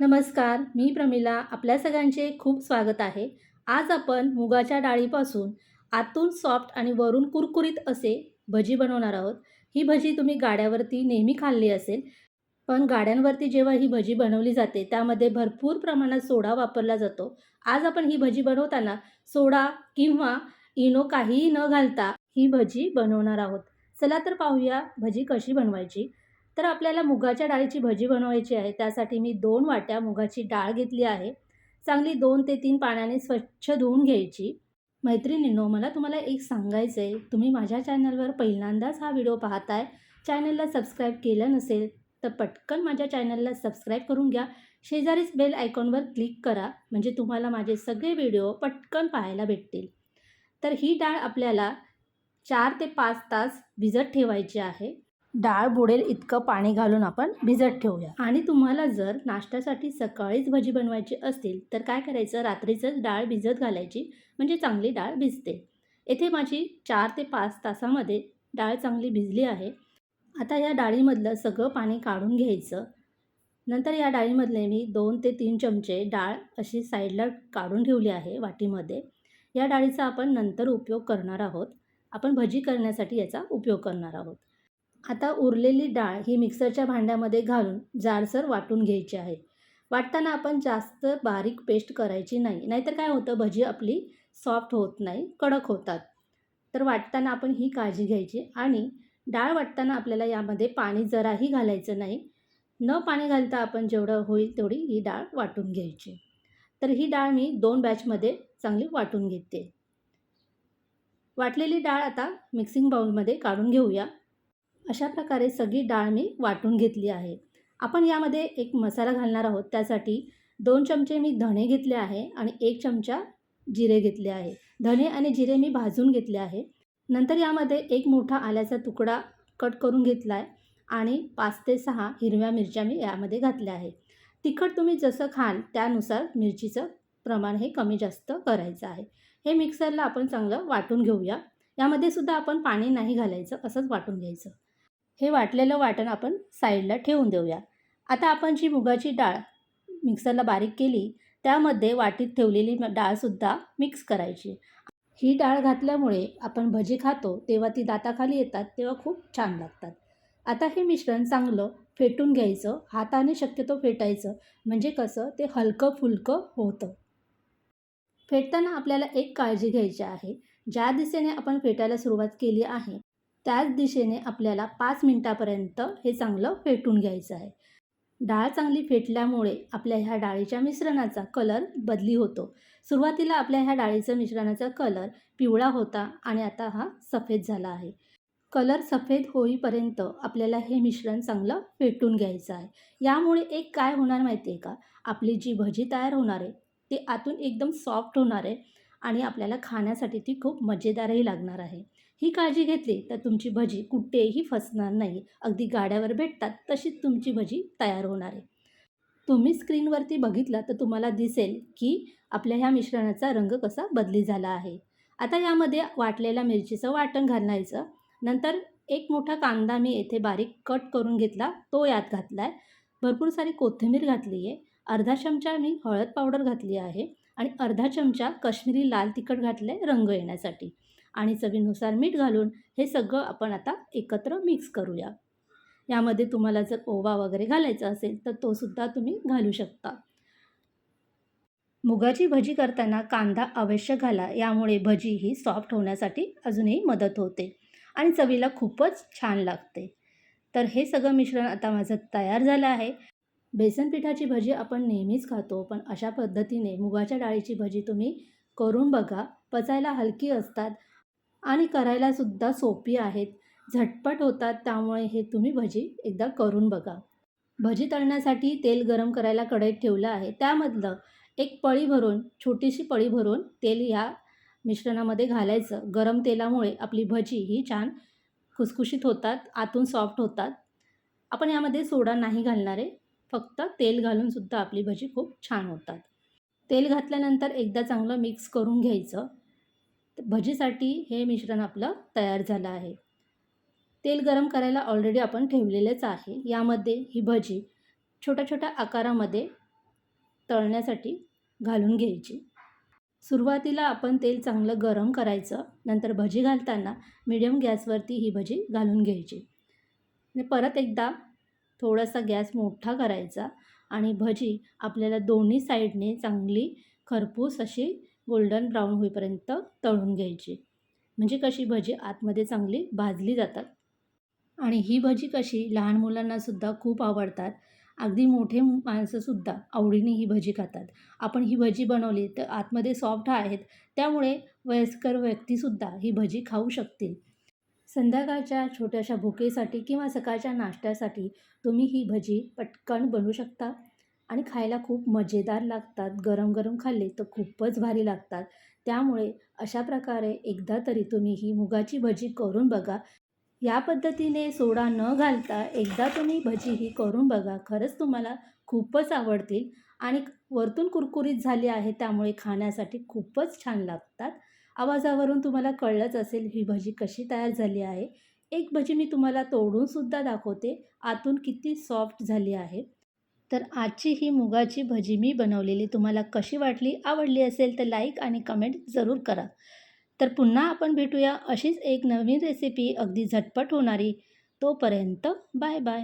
नमस्कार मी प्रमिला आपल्या सगळ्यांचे खूप स्वागत आहे. आज आपण मुगाच्या डाळीपासून आतून सॉफ्ट आणि वरून कुरकुरीत असे भजी बनवणार आहोत. ही भजी तुम्ही गाड्यावरती नेहमी खाल्ली असेल पण गाड्यांवरती जेव्हा ही भजी बनवली जाते त्यामध्ये भरपूर प्रमाणात सोडा वापरला जातो. आज आपण ही भजी बनवताना सोडा किंवा इनो काहीही न घालता ही भजी बनवणार आहोत. चला तर पाहूया भजी कशी बनवायची. तर आपल्याला मुगाच्या डाळीची भजी बनवायची आहे. त्यासाठी मी दोन वाट्या मुगाची डाळ घेतली आहे. चांगली दोन ते तीन पाण्याने स्वच्छ धुवून घ्यायची. मैत्रिणींनो मला तुम्हाला एक सांगायचं आहे तुम्ही माझ्या चॅनलवर पहिल्यांदाच हा व्हिडिओ पाहताय. चॅनलला सबस्क्राईब केलं नसेल तर पटकन माझ्या चॅनलला सबस्क्राईब करून घ्या. शेजारीच बेल आयकॉनवर क्लिक करा म्हणजे तुम्हाला माझे सगळे व्हिडिओ पटकन पाहायला भेटतील. तर ही डाळ आपल्याला चार ते पाच तास भिजत ठेवायची आहे. डाळ बुडेल इतकं पाणी घालून आपण भिजत ठेवूया. आणि तुम्हाला जर नाश्त्यासाठी सकाळीच भजी बनवायची असतील तर काय करायचं? रात्रीचंच डाळ भिजत घालायची म्हणजे चांगली डाळ भिजते. येथे माझी चार ते पाच तासामध्ये डाळ चांगली भिजली आहे. आता या डाळीमधलं सगळं पाणी काढून घ्यायचं. नंतर या डाळीमधले मी दोन ते तीन चमचे डाळ अशी साईडला काढून ठेवली आहे वाटीमध्ये. या डाळीचा आपण नंतर उपयोग करणार आहोत. आपण भजी करण्यासाठी याचा उपयोग करणार आहोत. आता उरलेली डाळ ही मिक्सरच्या भांड्यामध्ये घालून जाडसर वाटून घ्यायची आहे. वाटताना आपण जास्त बारीक पेस्ट करायची नाही नाहीतर काय होतं भजी आपली सॉफ्ट होत नाही कडक होतात. तर वाटताना आपण ही काळजी घ्यायची आणि डाळ वाटताना आपल्याला यामध्ये पाणी जराही घालायचं नाही. न पाणी घालता आपण जेवढं होईल तेवढी ही डाळ वाटून घ्यायची. तर ही डाळ मी दोन बॅचमध्ये चांगली वाटून घेते. वाटलेली डाळ आता मिक्सिंग बाउलमध्ये काढून घेऊया. अशा प्रकारे सगळी डाळ मी वाटून घेतली आहे. आपण यामध्ये एक मसाला घालणार आहोत. त्यासाठी दोन चमचे मी धणे घेतले आहे आणि एक चमचा जिरे घेतले आहे. धणे आणि जिरे मी भाजून घेतले आहे. नंतर यामध्ये एक मोठा आल्याचा तुकडा कट करून घेतला आहे आणि पाच ते सहा हिरव्या मिरच्या मी यामध्ये घातल्या आहे. तिखट तुम्ही जसं खाल त्यानुसार मिरचीचं प्रमाण हे कमी जास्त करायचं आहे. हे मिक्सरला आपण चांगलं वाटून घेऊया. यामध्ये सुद्धा आपण पाणी नाही घालायचं असंच वाटून घ्यायचं. हे वाटलेलं वाटण आपण साईडला ठेवून देऊया. आता आपण जी मुगाची डाळ मिक्सरला बारीक केली त्यामध्ये वाटीत ठेवलेली डाळसुद्धा मिक्स करायची. ही डाळ घातल्यामुळे आपण भजी खातो तेव्हा ती दाताखाली येतात तेव्हा खूप छान लागतात. आता हे मिश्रण चांगलं फेटून घ्यायचं हाताने शक्यतो फेटायचं म्हणजे कसं ते हलकं फुलकं होतं. फेटताना आपल्याला एक काळजी घ्यायची आहे. ज्या दिशेने आपण फेटायला सुरुवात केली आहे त्याच दिशेने आपल्याला पाच मिनटापर्यंत हे चांगलं फेटून घ्यायचं आहे. डाळ चांगली फेटल्यामुळे आपल्या ह्या डाळीच्या मिश्रणाचा कलर बदली होतो. सुरुवातीला आपल्या ह्या डाळीचं मिश्रणाचा कलर पिवळा होता आणि आता हा सफेद झाला आहे. कलर सफेद होईपर्यंत आपल्याला हे मिश्रण चांगलं फेटून घ्यायचं आहे. यामुळे एक काय होणार माहिती आहे का? आपली जी भजी तयार होणार आहे ते आतून एकदम सॉफ्ट होणार आहे आणि आपल्याला खाण्यासाठी ती खूप मजेदारही लागणार आहे. ही काळजी घेतली तर तुमची भजी कुठेही फसणार नाही. अगदी गाड्यावर भेटतात तशीच तुमची भजी तयार होणार आहे. तुम्ही स्क्रीनवरती बघितलं तर तुम्हाला दिसेल की आपल्या ह्या मिश्रणाचा रंग कसा बदली झाला आहे. आता यामध्ये वाटलेल्या मिरचीचं वाटण घालायचं नंतर एक मोठा कांदा मी येथे बारीक कट करून घेतला. तो यात घातला आहे भरपूर सारी कोथिंबीर घातली आहे. अर्धा चमचा मी हळद पावडर घातली आहे आणि अर्धा चमचा काश्मीरी लाल तिखट घातलं आहे रंग येण्यासाठी. आणि चवीनुसार मीठ घालून हे सगळं आपण आता एकत्र मिक्स करूया. यामध्ये तुम्हाला जर ओवा वगैरे घालायचा असेल तर तोसुद्धा तुम्ही घालू शकता. मुगाची भजी करताना कांदा अवश्य घाला यामुळे भजी ही सॉफ्ट होण्यासाठी अजूनही मदत होते आणि चवीला खूपच छान लागते. तर हे सगळं मिश्रण आता माझं तयार झालं आहे. बेसन पिठाची भजी आपण नेहमीच खातो पण अशा पद्धतीने मुगाच्या डाळीची भजी तुम्ही करून बघा. पचायला हलकी असतात आणि करायलासुद्धा सोपी आहेत. झटपट होतात त्यामुळे हे तुम्ही भजी एकदा करून बघा. भजी तळण्यासाठी तेल गरम करायला कढईत ठेवलं आहे. त्यामधलं एक पळी भरून छोटीशी पळी भरून तेल ह्या मिश्रणामध्ये घालायचं. गरम तेलामुळे आपली भजी ही छान खुसखुशीत होतात आतून सॉफ्ट होतात. आपण यामध्ये सोडा नाही घालणार आहे. फक्त तेल घालूनसुद्धा आपली भजी खूप छान होतात. तेल घातल्यानंतर एकदा चांगलं मिक्स करून घ्यायचं. भजीसाठी हे मिश्रण आपलं तयार झालं आहे. तेल गरम करायला ऑलरेडी आपण ठेवलेलेच आहे. यामध्ये ही भजी छोट्या छोट्या आकारामध्ये तळण्यासाठी घालून घ्यायची. सुरुवातीला आपण तेल चांगलं गरम करायचं. नंतर भजी घालताना मिडियम गॅसवरती ही भजी घालून घ्यायची. आणि परत एकदा थोडासा गॅस मोठा करायचा आणि भजी आपल्याला दोन्ही साईडने चांगली खरपूस अशी गोल्डन ब्राऊन होईपर्यंत तळून घ्यायची. म्हणजे कशी भजी आतमध्ये चांगली भाजली जातात. आणि ही भजी कशी लहान मुलांनासुद्धा खूप आवडतात. अगदी मोठे माणसंसुद्धा आवडीने ही भजी खातात. आपण ही भजी बनवली तर आतमध्ये सॉफ्ट आहेत. त्यामुळे वयस्कर व्यक्तीसुद्धा ही भजी खाऊ शकतील. संध्याकाळच्या छोट्याशा भुकेसाठी किंवा सकाळच्या नाश्त्यासाठी तुम्ही ही भजी पटकन बनवू शकता. आणि खायला खूप मजेदार लागतात. गरम गरम खाल्ले तर खूपच भारी लागतात. त्यामुळे अशा प्रकारे एकदा तरी तुम्ही ही मुगाची भजी करून बघा. या पद्धतीने सोडा न घालता एकदा तुम्ही भजी ही करून बघा. खरंच तुम्हाला खूपच आवडतील आणि वरतून कुरकुरीत झाली आहे त्यामुळे खाण्यासाठी खूपच छान लागतात. आवाजावरून तुम्हाला कळलंच असेल ही भजी कशी तयार झाली आहे. एक भजी मी तुम्हाला तोडूनसुद्धा दाखवते. आतून किती सॉफ्ट झाली आहे. तर आजची ही मुगाची भजी मी बनवलेली. तुम्हाला कशी वाटली आवडली असेल तर लाईक आणि कमेंट जरूर करा. तर पुन्हा आपण भेटूया अशीच एक नवीन रेसिपी अगदी झटपट होणारी. तोपर्यंत बाय बाय